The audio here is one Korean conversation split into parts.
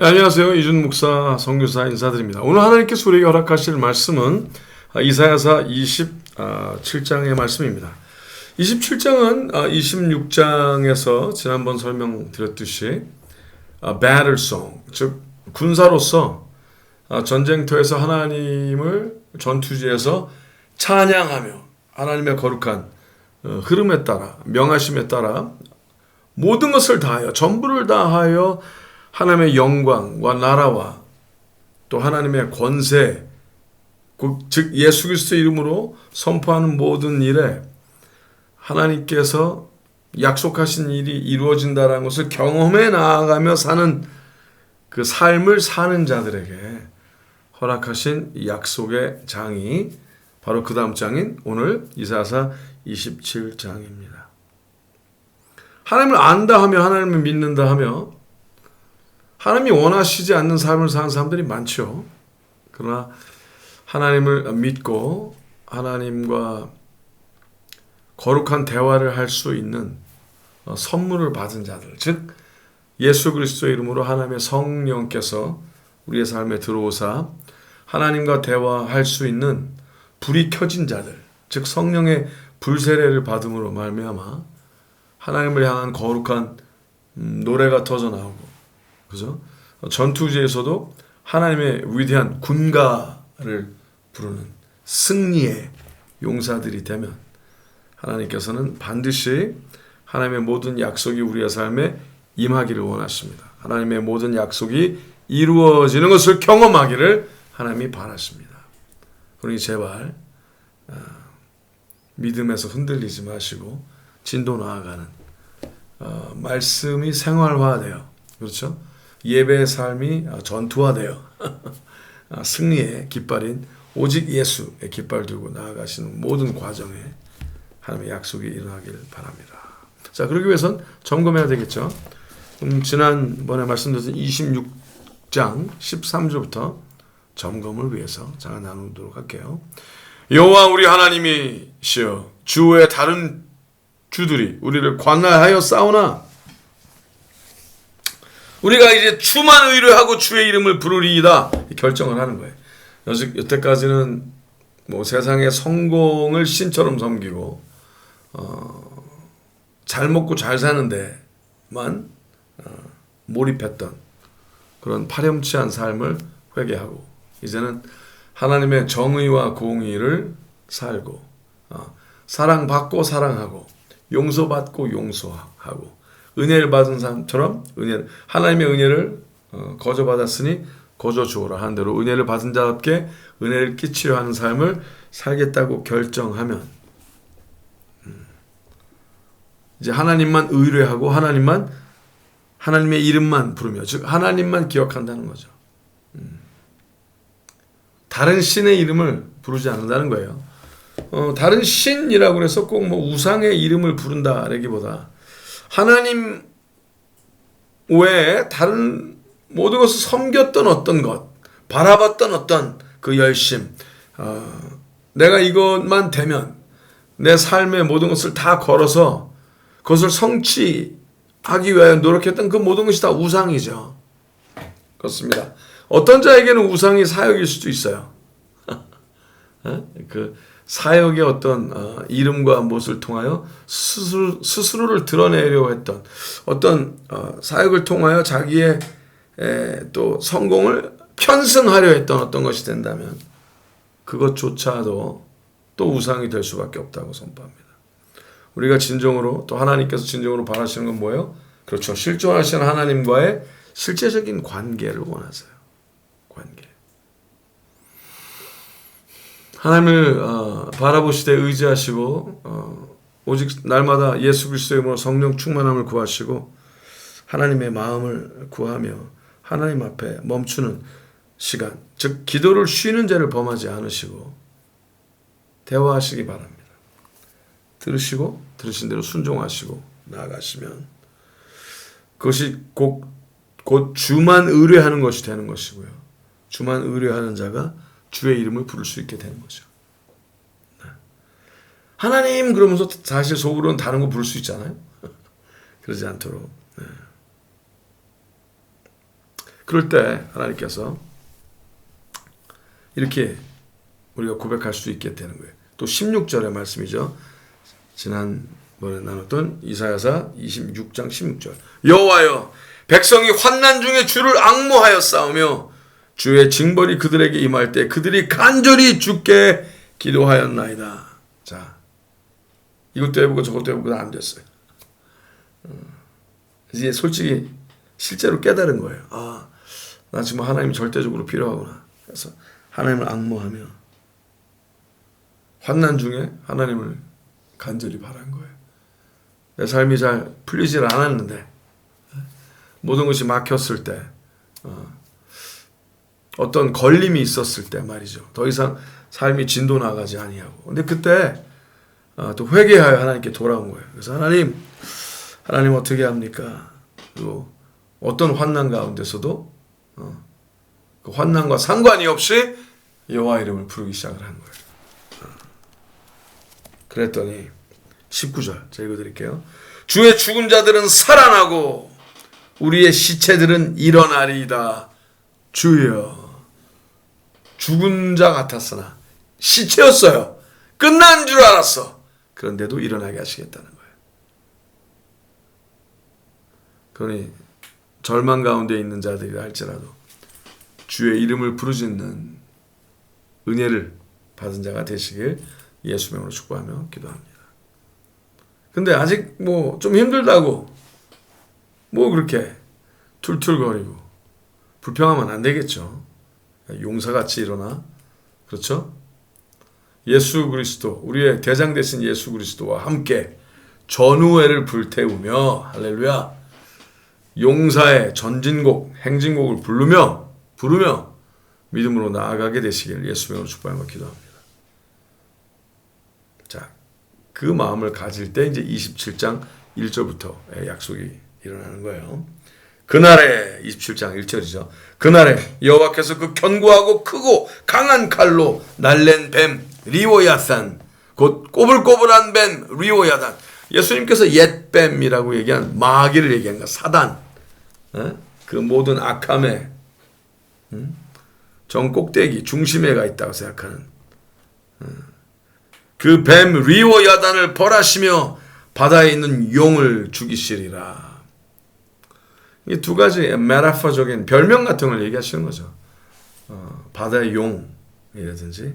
네, 안녕하세요. 이준 목사, 성교사 인사드립니다. 오늘 하나님께서 우리에게 허락하실 말씀은 이사야사 27장의 말씀입니다. 27장은 26장에서 지난번 설명드렸듯이 battle song, 즉 군사로서 전쟁터에서 하나님을 전투지에서 찬양하며 하나님의 거룩한 어, 흐름에 따라 명하심에 따라 모든 것을 다하여 전부를 다하여 하나님의 영광과 나라와 또 하나님의 권세 즉 예수 그리스도 이름으로 선포하는 모든 일에 하나님께서 약속하신 일이 이루어진다라는 것을 경험해 나아가며 사는 그 삶을 사는 자들에게 허락하신 약속의 장이 바로 그 다음 장인 오늘 이사사 27장입니다. 하나님을 안다 하며 하나님을 믿는다 하며 하나님이 원하시지 않는 삶을 사는 사람들이 많죠. 그러나 하나님을 믿고 하나님과 거룩한 대화를 할 수 있는 어, 선물을 받은 자들, 즉 예수 그리스도의 이름으로 하나님의 성령께서 우리의 삶에 들어오사 하나님과 대화할 수 있는 불이 켜진 자들, 즉 성령의 불세례를 받음으로 말미암아 하나님을 향한 거룩한 음, 노래가 터져 나오고, 그죠? 전투지에서도 하나님의 위대한 군가를 부르는 승리의 용사들이 되면 하나님께서는 반드시 하나님의 모든 약속이 우리의 삶에 임하기를 원하십니다. 하나님의 모든 약속이 이루어지는 것을 경험하기를 하나님이 바라십니다. 그러니 제발 아, 믿음에서 흔들리지 마시고 진도 나아가는 어, 말씀이 생활화되어 그렇죠? 예배의 삶이 전투화되어 아, 승리의 깃발인 오직 예수의 깃발 들고 나아가시는 모든 과정에 하나님의 약속이 일어나길 바랍니다. 자, 그러기 위해선 점검해야 되겠죠. 음, 지난번에 말씀드린 26장 13절부터 점검을 위해서 잠깐 나누도록 할게요. 여호와 우리 하나님이시여 주의 다른 주들이 우리를 관할하여 싸우나 우리가 이제 주만 의뢰하고 주의 이름을 부르리이다 결정을 하는 거예요. 여태까지는 뭐 세상의 성공을 신처럼 섬기고 어, 잘 먹고 잘 사는데만 어, 몰입했던 그런 파렴치한 삶을 회개하고 이제는 하나님의 정의와 공의를 살고 어, 사랑받고 사랑하고 용서받고 용서하고 은혜를 받은 사람처럼 은혜 하나님의 은혜를 어, 거저 받았으니 거저 주어라 하는 대로 은혜를 받은 자답게 은혜를 끼치려 하는 삶을 살겠다고 결정하면 음, 이제 하나님만 의뢰하고 하나님만 하나님의 이름만 부르며 즉 하나님만 기억한다는 거죠. 음, 다른 신의 이름을 부르지 않는다는 거예요. 어, 다른 신이라고 해서 꼭 뭐 우상의 이름을 부른다라기보다 하나님 외에 다른 모든 것을 섬겼던 어떤 것, 바라봤던 어떤 그 열심, 어, 내가 이것만 되면 내 삶의 모든 것을 다 걸어서 그것을 성취하기 위하여 노력했던 그 모든 것이 다 우상이죠. 그렇습니다. 어떤 자에게는 우상이 사역일 수도 있어요. 어? 그 사역의 어떤 어, 이름과 무엇을 통하여 스스로, 스스로를 드러내려 했던 어떤 어, 사역을 통하여 자기의 에, 또 성공을 편승하려 했던 어떤 것이 된다면 그것조차도 또 우상이 될 수밖에 없다고 선포합니다. 우리가 진정으로 또 하나님께서 진정으로 바라시는 건 뭐예요? 그렇죠. 실존하시는 하나님과의 실제적인 관계를 원하세요. 관계. 하나님을 어, 바라보시되 의지하시고 어, 오직 날마다 예수 그리스도의 성령 충만함을 구하시고 하나님의 마음을 구하며 하나님 앞에 멈추는 시간, 즉 기도를 쉬는 죄를 범하지 않으시고 대화하시기 바랍니다. 들으시고 들으신 대로 순종하시고 나아가시면 그것이 곧, 곧 주만 의뢰하는 것이 되는 것이고요. 주만 의뢰하는 자가 주의 이름을 부를 수 있게 되는 거죠. 네. 하나님 그러면서 사실 속으로는 다른 거 부를 수 있잖아요. 그러지 않도록. 네. 그럴 때 하나님께서 이렇게 우리가 고백할 수 있게 되는 거예요. 또 16절의 말씀이죠. 지난번에 나눴던 이사야사 26장 16절. 여호와여 백성이 환난 중에 주를 악모하여 싸우며 주의 징벌이 그들에게 임할 때 그들이 간절히 주께 기도하였나이다. 자, 이것도 해보고 저것도 해보고 다안 됐어요. 어, 이제 솔직히 실제로 깨달은 거예요. 아, 나 지금 하나님이 절대적으로 필요하구나. 그래서 하나님을 악모하며 환난 중에 하나님을 간절히 바란 거예요. 내 삶이 잘 풀리질 않았는데 모든 것이 막혔을 때 어, 어떤 걸림이 있었을 때 말이죠. 더 이상 삶이 진도 나가지 아니하고. 근데 그때 어, 또 회개하여 하나님께 돌아온 거예요. 그래서 하나님, 하나님 어떻게 합니까? 또 어떤 환난 가운데서도 어, 그 환난과 상관이 없이 여호와 이름을 부르기 시작을 한 거예요. 어. 그랬더니 19절 제가 읽어드릴게요. 주의 죽은 자들은 살아나고 우리의 시체들은 일어나리이다. 주여 죽은 자 같았으나 시체였어요. 끝난 줄 알았어. 그런데도 일어나게 하시겠다는 거예요. 그러니 절망 가운데 있는 자들이라 할지라도 주의 이름을 부르짖는 은혜를 받은 자가 되시길 예수 명으로 축복하며 기도합니다. 근데 아직 뭐 좀 힘들다고 뭐 그렇게 툴툴거리고 불평하면 안 되겠죠. 용사같이 일어나 그렇죠? 예수 그리스도 우리의 대장 되신 예수 그리스도와 함께 전우회를 불태우며 할렐루야 용사의 전진곡 행진곡을 부르며 부르며 믿음으로 나아가게 되시길 예수님으로 축복하며 기도합니다. 자, 그 마음을 가질 때 이제 27장 1절부터 약속이 일어나는 거예요. 그날에 27장 1절이죠. 그날에 여호와께서 그 견고하고 크고 강한 칼로 날랜 뱀 리오야산 곧 꼬불꼬불한 뱀 리오야단 예수님께서 옛 뱀이라고 얘기한 마귀를 얘기한 거 사단 어? 그 모든 악함의 음? 정 꼭대기 중심에 가 있다고 생각하는 어? 그뱀 리오야단을 벌하시며 바다에 있는 용을 죽이시리라 이 두 가지 메라파적인 별명 같은 걸 얘기하시는 거죠. 어, 바다의 용이라든지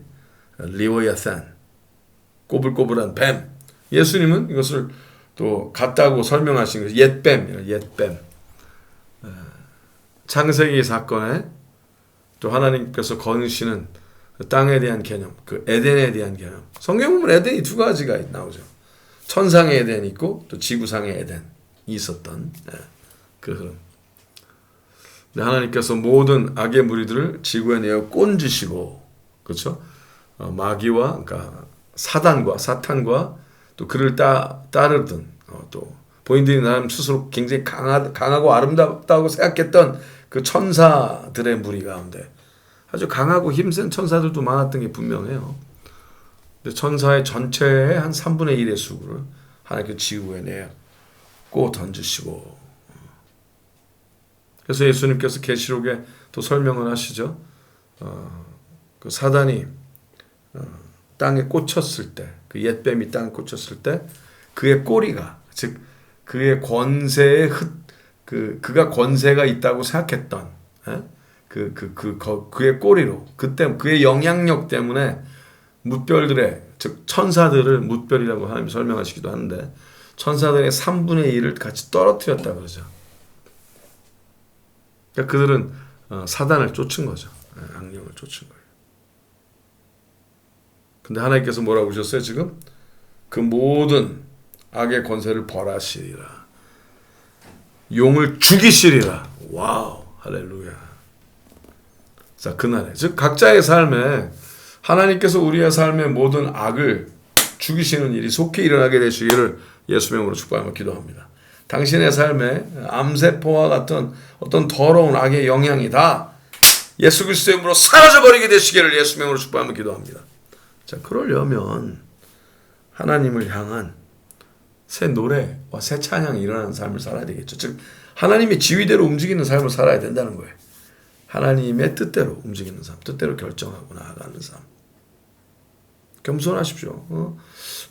리오야산 꼬불꼬불한 뱀. 예수님은 이것을 또 같다고 설명하신 것이 옛뱀, 옛뱀. 어, 창세기 사건에 또 하나님께서 거느시는 그 땅에 대한 개념, 그 에덴에 대한 개념. 성경 보면 에덴이 두 가지가 나오죠. 천상의 에덴이 있고 또 지구상의 에덴이 있었던 예, 그 흐름. 하나님께서 모든 악의 무리들을 지구에 내어 꼰지시고 그렇죠? 어, 마귀와 그러니까 사단과 사탄과 또 그를 따, 따르던 어, 또 본인들이 나름 스스로 굉장히 강하, 강하고 아름답다고 생각했던 그 천사들의 무리 가운데 아주 강하고 힘센 천사들도 많았던 게 분명해요. 근데 천사의 전체의 한 3분의 1의 수를 하나님께 지구에 내고 던지시고 그래서 예수님께서 계시록에 또 설명을 하시죠. 어, 그 사단이 어, 땅에 꽂혔을 때, 그 옛뱀이 땅에 꽂혔을 때, 그의 꼬리가 즉 그의 권세의 흙, 그 그가 권세가 있다고 생각했던 그그 그, 그, 그, 그 의 꼬리로 그때 그의 영향력 때문에 뭇별들의 즉 천사들을 뭇별이라고 하나님 설명하시기도 하는데 천사들의 3분의 1을 같이 떨어뜨렸다 그러죠. 그러니까 그들은 어, 사단을 쫓은 거죠. 예, 악령을 쫓은 거예요. 근데 하나님께서 뭐라고 하셨어요 지금? 그 모든 악의 권세를 벌하시리라. 용을 죽이시리라. 와우, 할렐루야. 자, 그날에. 즉, 각자의 삶에 하나님께서 우리의 삶의 모든 악을 죽이시는 일이 속히 일어나게 되시기를 예수명으로 축복하며 기도합니다. 당신의 삶에 암세포와 같은 어떤 더러운 악의 영향이 다 예수 그리스도의 이름으로 사라져 버리게 되시기를 예수 명으로 축복하며 기도합니다. 자, 그러려면 하나님을 향한 새 노래와 새 찬양이 일어나는 삶을 살아야 되겠죠. 즉 하나님의 지위대로 움직이는 삶을 살아야 된다는 거예요. 하나님의 뜻대로 움직이는 삶, 뜻대로 결정하고 나아가는 삶. 겸손하십시오. 어?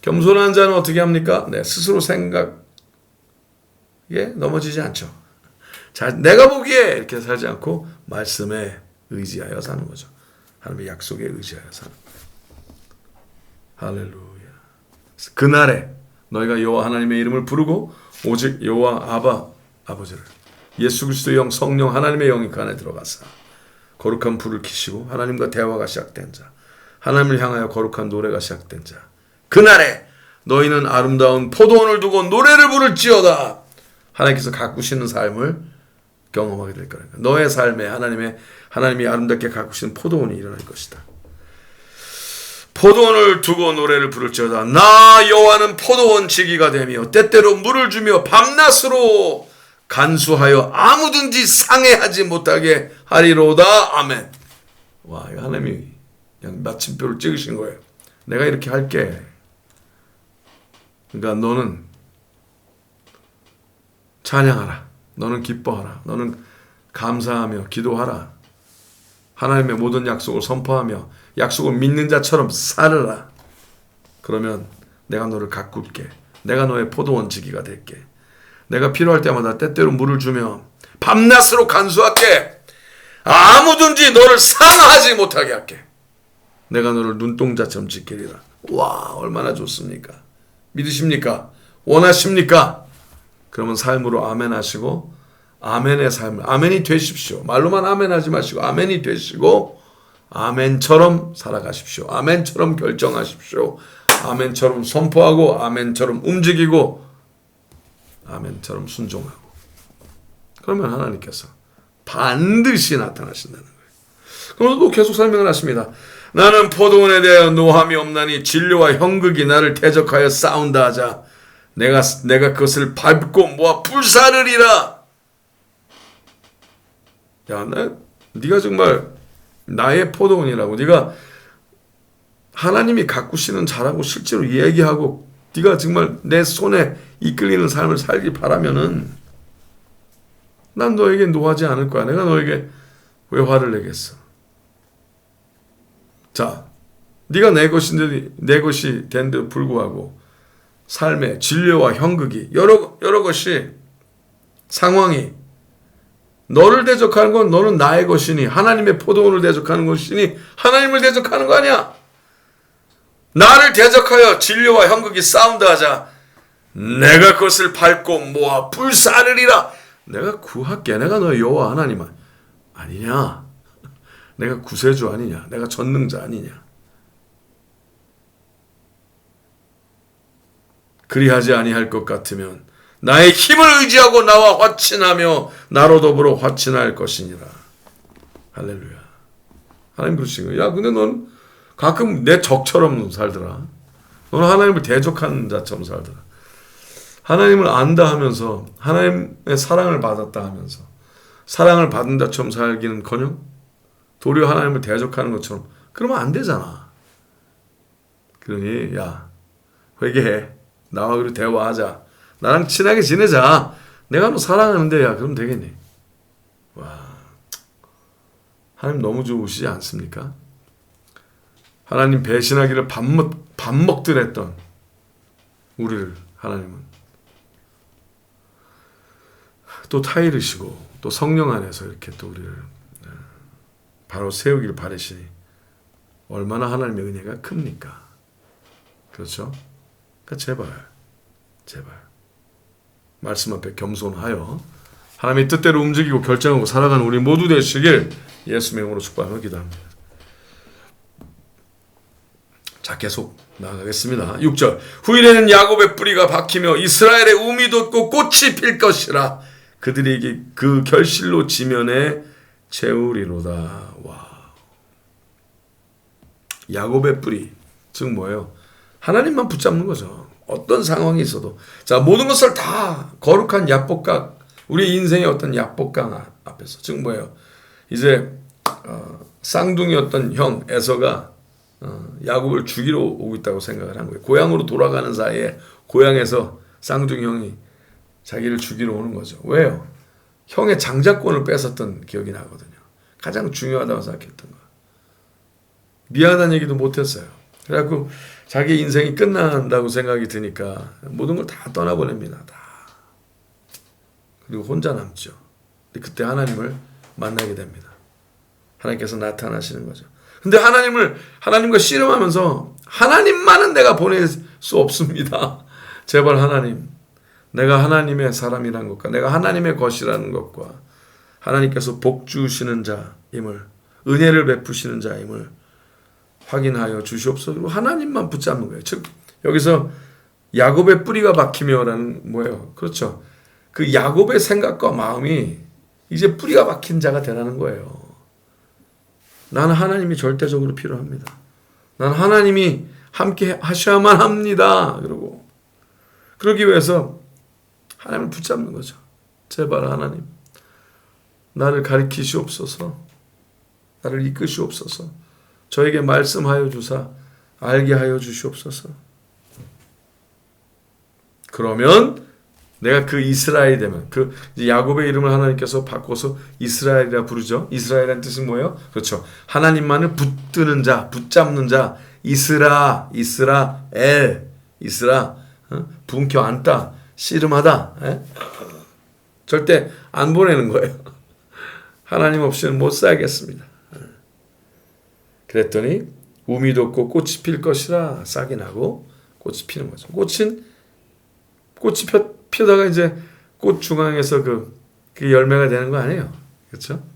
겸손한 자는 어떻게 합니까? 네, 스스로 생각 에 넘어지지 않죠. 자, 내가 보기에 이렇게 살지 않고 말씀에 의지하여 사는 거죠. 하나님의 약속에 의지하여 사는. 할렐루야. 그날에 너희가 여호와 하나님의 이름을 부르고 오직 여호와 아바 아버지를 예수 그리스도의 영 성령 하나님의 영이 그 안에 들어가사 거룩한 불을 켜시고 하나님과 대화가 시작된 자 하나님을 향하여 거룩한 노래가 시작된 자 그날에 너희는 아름다운 포도원을 두고 노래를 부를지어다 하나님께서 가꾸시는 삶을 경험하게 될 거니까. 너의 삶에 하나님의 하나님이 아름답게 가꾸시는 포도원이 일어날 것이다. 포도원을 두고 노래를 부를지어다. 나 여호와는 포도원 지기가 되며 때때로 물을 주며 밤낮으로 간수하여 아무든지 상해하지 못하게 하리로다. 아멘. 와 이거 하나님이 그냥 마침표를 찍으신 거예요. 내가 이렇게 할게. 그러니까 너는 찬양하라 너는 기뻐하라 너는 감사하며 기도하라 하나님의 모든 약속을 선포하며 약속을 믿는 자처럼 살으라. 그러면 내가 너를 가꿀게. 내가 너의 포도원 지기가 될게. 내가 필요할 때마다 때때로 물을 주며 밤낮으로 간수할게. 아무든지 너를 상하지 못하게 할게. 내가 너를 눈동자처럼 지키리라. 와, 얼마나 좋습니까? 믿으십니까? 원하십니까? 그러면 삶으로 아멘 하시고 아멘의 삶, 아멘이 되십시오. 말로만 아멘 하지 마시고 아멘이 되시고 아멘처럼 살아가십시오. 아멘처럼 결정하십시오. 아멘처럼 선포하고 아멘처럼 움직이고 아멘처럼 순종하고 그러면 하나님께서 반드시 나타나신다는 거예요. 그러면서 또 계속 설명을 하십니다. 나는 포도원에 대하여 노함이 없나니 진료와 형극이 나를 대적하여 싸운다 하자 내가 내가 그것을 밟고 모아 불사르리라 야, 나 네가 정말 나의 포도원이라고. 네가 하나님이 가꾸시는 자라고 실제로 얘기하고 네가 정말 내 손에 이끌리는 삶을 살기 바라면은 난 너에게 노하지 않을 거야. 내가 너에게 왜 화를 내겠어? 자, 네가 내 것인데 내 것이 된데 불구하고 삶의 진료와 형극이 여러 여러 것이 상황이 너를 대적하는 건 너는 나의 것이니 하나님의 포도원을 대적하는 것이니 하나님을 대적하는 거 아니야. 나를 대적하여 진료와 형극이 싸운다 하자. 내가 그것을 밟고 모아 불사르리라. 내가 구할게. 내가 너의 여호와 하나님 아니냐? 내가 구세주 아니냐? 내가 전능자 아니냐? 그리하지 아니할 것 같으면 나의 힘을 의지하고 나와 화친하며 나로 더불어 화친할 것이니라. 할렐루야. 하나님 그러신 거야. 야, 근데 넌 가끔 내 적처럼 살더라. 너는 하나님을 대적하는 자처럼 살더라. 하나님을 안다 하면서 하나님의 사랑을 받았다 하면서 사랑을 받은 자처럼 살기는 커녕 도리어 하나님을 대적하는 것처럼 그러면 안 되잖아. 그러니 야 회개해. 나와 그리고 대화하자. 나랑 친하게 지내자. 내가 너 사랑하는데 야 그럼 되겠니? 와 하나님 너무 좋으시지 않습니까? 하나님 배신하기를 밥, 먹, 밥 먹더랬던 우리를 하나님은 또 타이르시고 또 성령 안에서 이렇게 또 우리를 네, 바로 세우기를 바라시니 얼마나 하나님의 은혜가 큽니까? 그렇죠? 그러니까 제발 제발 말씀 앞에 겸손하여 하나님의 뜻대로 움직이고 결정하고 살아가는 우리 모두 되시길 예수 명으로 축복하며 기도합니다. 자 계속 나가겠습니다. 6절 후일에는 야곱의 뿌리가 박히며 이스라엘의 우미 돋고 꽃이 필 것이라 그들에게 그 결실로 지면에 채우리로다. 와 야곱의 뿌리 즉 뭐예요? 하나님만 붙잡는 거죠. 어떤 상황이 있어도. 자 모든 것을 다 거룩한 약복강 우리 인생의 어떤 약복강 앞에서. 즉 뭐예요? 이제 어, 쌍둥이였던 형 에서가 어, 야곱을 죽이러 오고 있다고 생각을 한 거예요. 고향으로 돌아가는 사이에 고향에서 쌍둥이 형이 자기를 죽이러 오는 거죠. 왜요? 형의 장자권을 뺏었던 기억이 나거든요. 가장 중요하다고 생각했던 거야. 미안한 얘기도 못했어요. 그래갖고 자기 인생이 끝난다고 생각이 드니까 모든 걸 다 떠나보냅니다. 다. 그리고 혼자 남죠. 그때 하나님을 만나게 됩니다. 하나님께서 나타나시는 거죠. 근데 하나님을 하나님과 씨름하면서 하나님만은 내가 보낼 수 없습니다. 제발 하나님, 내가 하나님의 사람이라는 것과 내가 하나님의 것이라는 것과 하나님께서 복 주시는 자임을 은혜를 베푸시는 자임을 확인하여 주시옵소서. 하나님만 붙잡는 거예요. 즉 여기서 야곱의 뿌리가 박히며라는 뭐예요? 그렇죠. 그 야곱의 생각과 마음이 이제 뿌리가 박힌 자가 되라는 거예요. 나는 하나님이 절대적으로 필요합니다. 나는 하나님이 함께 하셔야만 합니다. 그러고 그러기 위해서 하나님을 붙잡는 거죠. 제발 하나님 나를 가리키시옵소서. 나를 이끄시옵소서. 저에게 말씀하여 주사 알게 하여 주시옵소서. 그러면 내가 그 이스라엘이 되면 그 야곱의 이름을 하나님께서 바꿔서 이스라엘이라 부르죠. 이스라엘이라는 뜻은 뭐예요? 그렇죠. 하나님만을 붙드는 자, 붙잡는 자, 이스라, 이스라엘, 이스라, 어? 분켜 안다, 씨름하다. 에? 절대 안 보내는 거예요. 하나님 없이는 못 살겠습니다. 그랬더니 우미 돋고 꽃이 필 것이라 싹이 나고 꽃이 피는 거죠. 꽃은 꽃이 펴, 피다가 이제 꽃 중앙에서 그, 그 열매가 되는 거 아니에요. 그렇죠?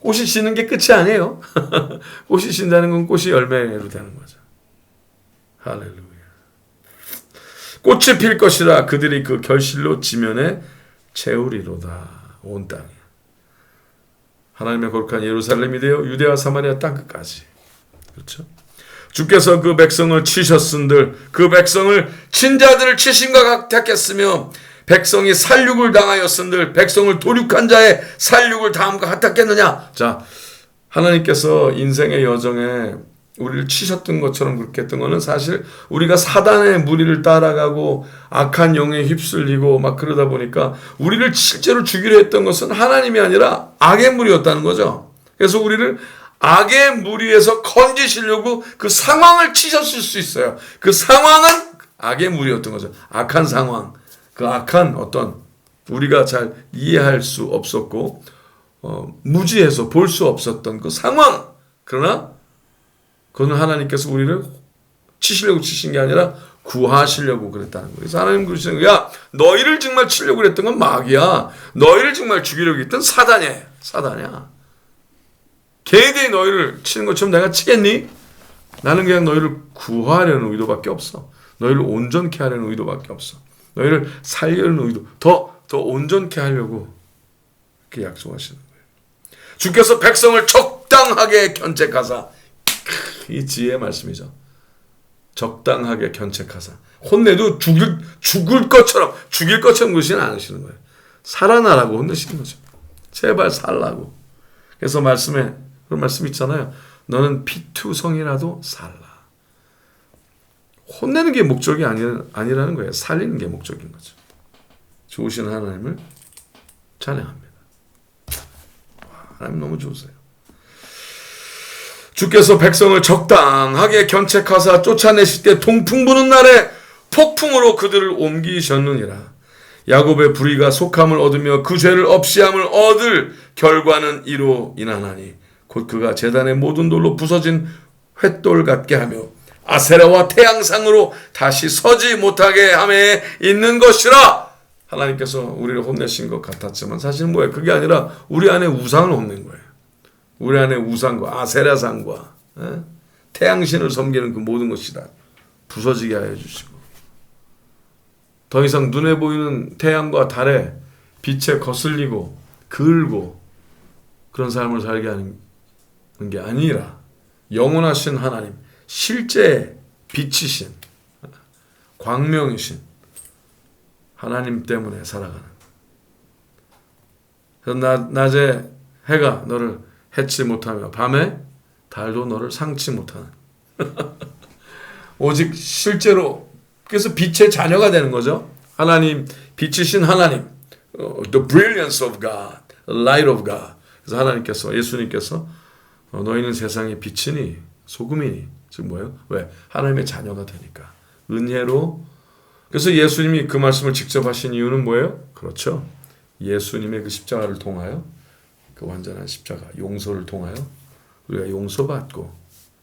꽃이 지는 게 끝이 아니에요. 꽃이 진다는 건 꽃이 열매로 되는 거죠. 할렐루야. 꽃이 필 것이라 그들이 그 결실로 지면에 채우리로다. 온 땅에. 하나님의 거룩한 예루살렘이 되어 유대와 사마리아 땅 끝까지. 그렇죠? 주께서 그 백성을 치셨은들 그 백성을 친자들을 치신과 같았겠으며 백성이 살육을 당하였은들 백성을 도륙한 자의 살육을 당함과 같았겠느냐 자 하나님께서 인생의 여정에 우리를 치셨던 것처럼 그렇게 했던 거는 사실 우리가 사단의 무리를 따라가고 악한 영에 휩쓸리고 막 그러다 보니까 우리를 실제로 죽이려 했던 것은 하나님이 아니라 악의 무리였다는 거죠. 그래서 우리를 악의 무리에서 건지시려고 그 상황을 치셨을 수 있어요. 그 상황은 악의 무리였던 거죠. 악한 상황. 그 악한 어떤 우리가 잘 이해할 수 없었고 어, 무지해서 볼 수 없었던 그 상황. 그러나 그건 하나님께서 우리를 치시려고 치신 게 아니라 구하시려고 그랬다는 거예요. 그래서 하나님 그러시는 거야. 야, 너희를 정말 치려고 그랬던 건 마귀야. 너희를 정말 죽이려고 했던 사단이야. 사단이야. 걔들이 너희를 치는 것처럼 내가 치겠니? 나는 그냥 너희를 구하려는 의도밖에 없어. 너희를 온전케 하려는 의도밖에 없어. 너희를 살려는 의도. 더, 더 온전케 하려고 그렇게 약속하시는 거예요. 주께서 백성을 적당하게 견책하사. 이 지혜의 말씀이죠. 적당하게 견책하사. 혼내도 죽을, 죽을 것처럼, 죽일 것처럼 그러시는 않으시는 거예요. 살아나라고 혼내시는 거죠. 제발 살라고. 그래서 말씀에 그런 말씀 있잖아요. 너는 피투성이라도 살라. 혼내는 게 목적이 아니, 아니라는 거예요. 살리는 게 목적인 거죠. 좋으신 하나님을 찬양합니다. 하나님 너무 좋으세요. 주께서 백성을 적당하게 견책하사 쫓아내실 때 동풍 부는 날에 폭풍으로 그들을 옮기셨느니라. 야곱의 불의가 속함을 얻으며 그 죄를 없이함을 얻을 결과는 이로 인하나니 곧 그가 재단의 모든 돌로 부서진 횃돌 같게 하며 아세라와 태양상으로 다시 서지 못하게 함에 있는 것이라 하나님께서 우리를 혼내신 것 같았지만 사실 뭐예요? 그게 아니라 우리 안에 우상을 혼낸 거예요. 우리 안에 우상과 아세라상과 에? 태양신을 섬기는 그 모든 것이 다 부서지게 하여 주시고 더 이상 눈에 보이는 태양과 달에 빛에 거슬리고 그을고 그런 삶을 살게 하는 게 아니라 영원하신 하나님, 실제 빛이신 광명이신 하나님 때문에 살아가는. 그래서 낮, 낮에 해가 너를 해치 못하며 밤에 달도 너를 상치 못하는. 오직 실제로 그래서 빛의 자녀가 되는 거죠. 하나님 빛이신 하나님, 어, the brilliance of God, light of God. 그래서 하나님께서 예수님께서 어, 너희는 세상의 빛이니 소금이니 지금 뭐예요? 왜 하나님의 자녀가 되니까 은혜로 그래서 예수님이 그 말씀을 직접 하신 이유는 뭐예요? 그렇죠. 예수님의 그 십자가를 통하여 그 완전한 십자가 용서를 통하여 우리가 용서받고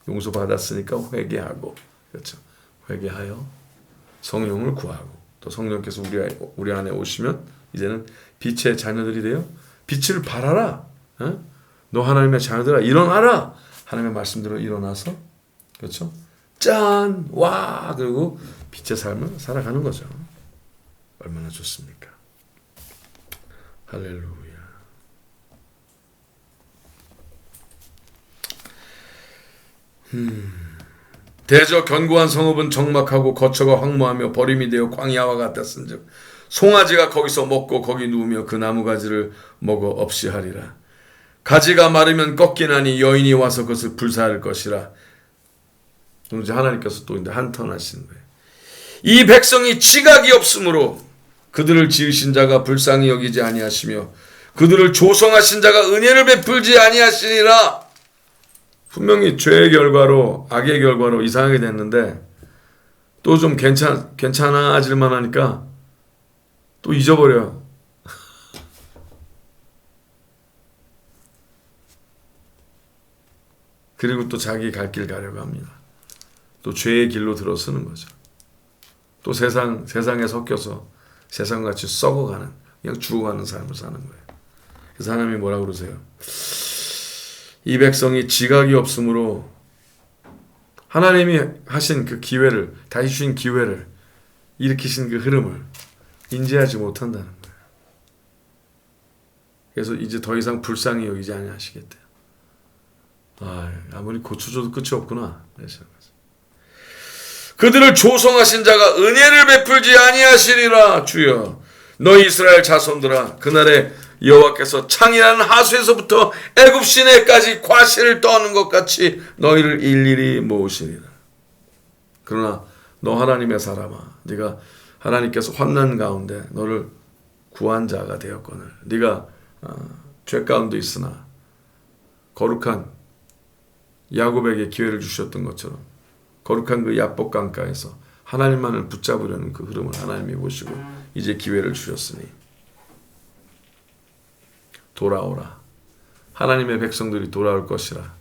용서받았으니까 회개하고 그렇죠. 회개하여 성령을 구하고 또 성령께서 우리 우리 안에 오시면 이제는 빛의 자녀들이 되어 빛을 발하라. 어? 너 하나님의 자녀들아 일어나라. 하나님의 말씀대로 일어나서 그렇죠. 짠! 와! 그리고 빛의 삶을 살아가는 거죠. 얼마나 좋습니까? 할렐루야. 음. 대저 견고한 성읍은 적막하고 거처가 황무하며 버림이 되어 광야와 같았은즉 송아지가 거기서 먹고 거기 누우며 그 나무 가지를 먹어 없이 하리라. 가지가 마르면 꺾이나니 여인이 와서 그것을 불사할 것이라. 이제 하나님께서 또 이제 한탄하시는 거예요. 이 백성이 지각이 없으므로 그들을 지으신 자가 불쌍히 여기지 아니하시며 그들을 조성하신 자가 은혜를 베풀지 아니하시니라. 분명히 죄의 결과로 악의 결과로 이상하게 됐는데 또 좀 괜찮 괜찮아질만 하니까 또 잊어버려. 그리고 또 자기 갈 길 가려고 합니다. 또 죄의 길로 들어서는 거죠. 또 세상 세상에 섞여서 세상 같이 썩어가는 그냥 죽어가는 삶을 사는 거예요. 그래서 하나님이 뭐라 그러세요? 이 백성이 지각이 없으므로 하나님이 하신 그 기회를 다시 주신 기회를 일으키신 그 흐름을 인지하지 못한다는 거예요. 그래서 이제 더 이상 불쌍히 여기지 아니하시겠대요. 아, 아무리 고쳐줘도 끝이 없구나. 네, 그들을 조성하신 자가 은혜를 베풀지 아니하시리라 주여. 너희 이스라엘 자손들아 그날에 여호와께서 창이라는 하수에서부터 애굽 시내까지 과실을 떠는 것 같이 너희를 일일이 모으시리라. 그러나 너 하나님의 사람아 네가 하나님께서 환난 가운데 너를 구한 자가 되었거늘 네가 어, 죄 가운데 있으나 거룩한 야곱에게 기회를 주셨던 것처럼 거룩한 그 야복 강가에서 하나님만을 붙잡으려는 그 흐름을 하나님이 보시고 이제 기회를 주셨으니 돌아오라. 하나님의 백성들이 돌아올 것이라.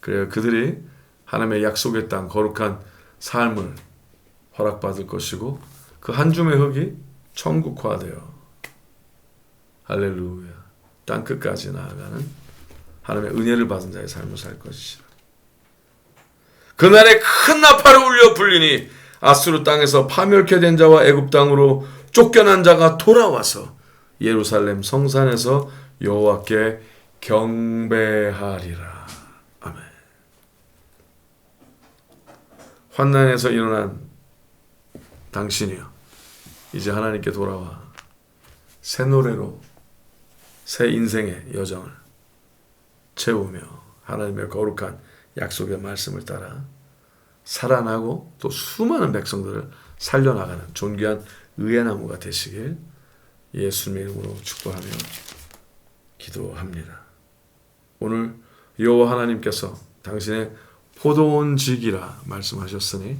그래야 그들이 하나님의 약속의 땅 거룩한 삶을 허락받을 것이고 그 한 줌의 흙이 천국화되어 할렐루야 땅 끝까지 나아가는 하나님의 은혜를 받은 자의 삶을 살 것이시라. 그날에 큰 나팔을 울려 불리니 아수르 땅에서 파멸케 된 자와 애굽 땅으로 쫓겨난 자가 돌아와서 예루살렘 성산에서 여호와께 경배하리라. 아멘. 환난에서 일어난 당신이여 이제 하나님께 돌아와 새 노래로 새 인생의 여정을 채우며 하나님의 거룩한 약속의 말씀을 따라 살아나고 또 수많은 백성들을 살려나가는 존귀한 의의 나무가 되시길 예수님의 이름으로 축복하며 기도합니다. 오늘 여호와 하나님께서 당신의 포도원 직이라 말씀하셨으니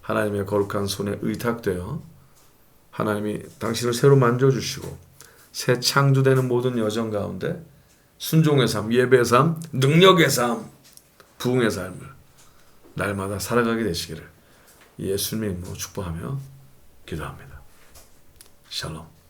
하나님의 거룩한 손에 의탁되어 하나님이 당신을 새로 만져주시고 새 창조되는 모든 여정 가운데 순종의 삶, 예배의 삶, 능력의 삶, 부흥의 삶을 날마다 살아가게 되시기를 예수님의 이름으로 축복하며 기도합니다. 샬롬.